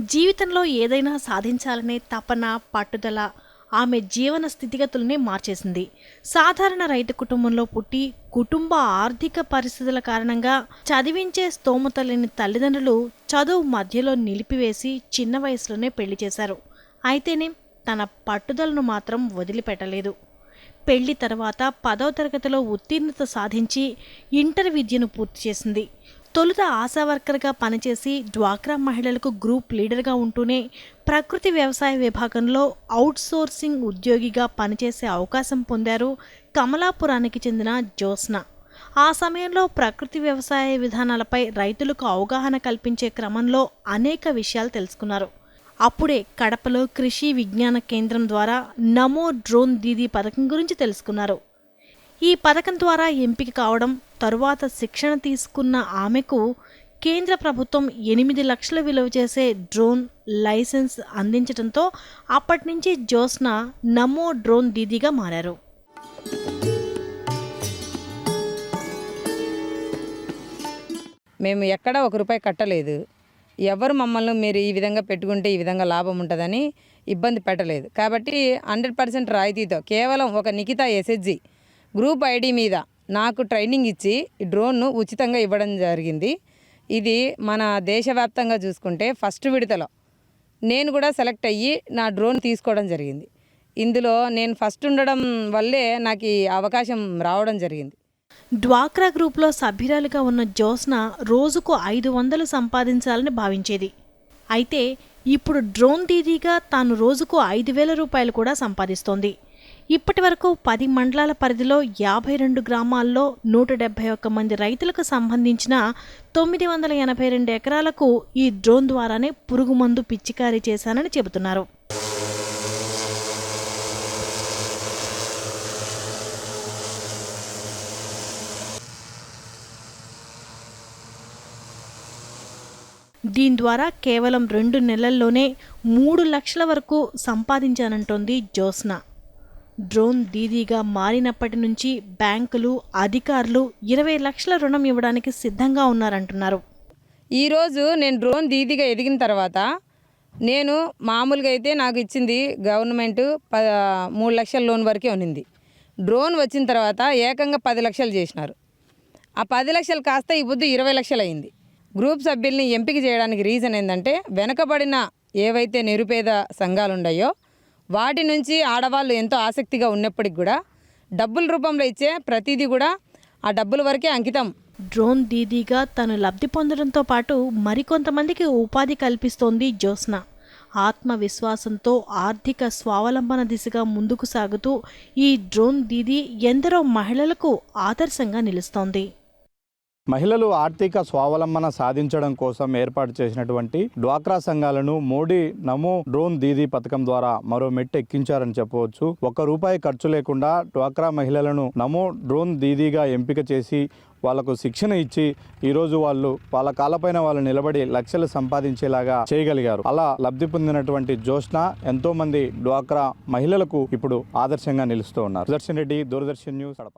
జీవితంలో ఏదైనా సాధించాలనే తపన పట్టుదల ఆమె జీవన స్థితిగతుల్ని మార్చేసింది. సాధారణ రైతు కుటుంబంలో పుట్టి కుటుంబ ఆర్థిక పరిస్థితుల కారణంగా చదివించే స్తోమత లేని తల్లిదండ్రులు చదువు మధ్యలో నిలిపివేసి చిన్న వయసులోనే పెళ్ళి చేశారు. అయితేనే తన పట్టుదలను మాత్రం వదిలిపెట్టలేదు. పెళ్ళి తర్వాత పదవ తరగతిలో ఉత్తీర్ణత సాధించి ఇంటర్ విద్యను పూర్తి చేసింది. తొలుత ఆశా వర్కర్గా పనిచేసి డ్వాక్రా మహిళలకు గ్రూప్ లీడర్గా ఉంటూనే ప్రకృతి వ్యవసాయ విభాగంలో అవుట్సోర్సింగ్ ఉద్యోగిగా పనిచేసే అవకాశం పొందారు కమలాపురానికి చెందిన జ్యోత్స్న. ఆ సమయంలో ప్రకృతి వ్యవసాయ విధానాలపై రైతులకు అవగాహన కల్పించే క్రమంలో అనేక విషయాలు తెలుసుకున్నారు. అప్పుడే కడపలో కృషి విజ్ఞాన కేంద్రం ద్వారా నమో డ్రోన్ దీదీ పథకం గురించి తెలుసుకున్నారు. ఈ పథకం ద్వారా ఎంపిక కావడం తరువాత శిక్షణ తీసుకున్న ఆమెకు కేంద్ర ప్రభుత్వం ఎనిమిది లక్షల విలువ చేసే డ్రోన్ లైసెన్స్ అందించడంతో అప్పటి నుంచి జ్యోత్స్న నమో డ్రోన్ దీదీగా మారారు. మేము ఎక్కడ ఒక రూపాయి కట్టలేదు. ఎవరు మమ్మల్ని మీరు ఈ విధంగా పెట్టుకుంటే ఈ విధంగా లాభం ఉంటుందని ఇబ్బంది పెట్టలేదు. కాబట్టి హండ్రెడ్ పర్సెంట్ రాయితీతో కేవలం ఒక నిఖిత ఎస్హెచ్జి గ్రూప్ ఐడి మీద నాకు ట్రైనింగ్ ఇచ్చి ఈ డ్రోన్ను ఉచితంగా ఇవ్వడం జరిగింది. ఇది మన దేశవ్యాప్తంగా చూసుకుంటే ఫస్ట్ విడతలో నేను కూడా సెలెక్ట్ అయ్యి నా డ్రోన్ తీసుకోవడం జరిగింది. ఇందులో నేను ఫస్ట్ ఉండడం వల్లే నాకు ఈ అవకాశం రావడం జరిగింది. డ్వాక్రా గ్రూప్లో సభ్యురాలుగా ఉన్న జ్యోత్స్న రోజుకు ఐదు వందలు సంపాదించాలని భావించేది. అయితే ఇప్పుడు డ్రోన్ దీదీగా తాను రోజుకు ఐదు వేల రూపాయలు కూడా సంపాదిస్తోంది. ఇప్పటి వరకు పది మండలాల పరిధిలో యాభై రెండు గ్రామాల్లో నూట డెబ్బై ఒక్క మంది రైతులకు సంబంధించిన తొమ్మిది వందల ఎనభై రెండు ఎకరాలకు ఈ డ్రోన్ ద్వారానే పురుగు మందు చేశానని చెబుతున్నారు. దీని ద్వారా కేవలం రెండు నెలల్లోనే మూడు లక్షల వరకు సంపాదించానంటోంది జ్యోత్స్న. డ్రోన్ దీదీగా మారినప్పటి నుంచి బ్యాంకులు అధికారులు ఇరవై లక్షల రుణం ఇవ్వడానికి సిద్ధంగా ఉన్నారంటున్నారు. ఈరోజు నేను డ్రోన్ దీదీగా ఎదిగిన తర్వాత నేను మామూలుగా అయితే నాకు ఇచ్చింది గవర్నమెంట్ ప మూడు లక్షల లోన్ వరకే ఉన్నింది. డ్రోన్ వచ్చిన తర్వాత ఏకంగా పది లక్షలు చేసినారు. ఆ పది లక్షలు కాస్త ఈ బుద్ధి ఇరవై లక్షలు అయింది. గ్రూప్ సభ్యుల్ని ఎంపిక చేయడానికి రీజన్ ఏంటంటే వెనకబడిన ఏవైతే నిరుపేద సంఘాలు ఉన్నాయో వాటి నుంచి ఆడవాళ్ళు ఎంతో ఆసక్తిగా ఉన్నప్పటికి కూడా డబ్బుల రూపంలో ఇచ్చే ప్రతిదీ కూడా ఆ డబ్బుల వరకే అంకితం. డ్రోన్ దీదీగా తను లబ్ధి పొందడంతో పాటు మరికొంతమందికి ఉపాధి కల్పిస్తోంది జ్యోత్స్న. ఆత్మవిశ్వాసంతో ఆర్థిక స్వావలంబన దిశగా ముందుకు సాగుతూ ఈ డ్రోన్ దీదీ ఎందరో మహిళలకు ఆదర్శంగా నిలుస్తోంది. మహిళలు ఆర్థిక స్వావలంబన సాధించడం కోసం ఏర్పాటు చేసినటువంటి డ్వాక్రా సంఘాలను మోడీ నమో డ్రోన్ దీదీ పథకం ద్వారా మరో మెట్టు ఎక్కించారని చెప్పవచ్చు. ఒక్క రూపాయి ఖర్చు లేకుండా డ్వాక్రా మహిళలను నమో డ్రోన్ దీదీగా ఎంపిక చేసి వాళ్ళకు శిక్షణ ఇచ్చి ఈరోజు వాళ్ళు వాళ్ళ కాళ్ళపైన వాళ్ళు నిలబడి లక్షలు సంపాదించేలాగా చేయగలిగారు. అలా లబ్ధి పొందినటువంటి జోష్న ఎంతో మంది డ్వాక్రా మహిళలకు ఇప్పుడు ఆదర్శంగా నిలుస్తూ ఉన్నారు. సుదర్శన్ రెడ్డి దూరదర్శన్ న్యూస్ కడప.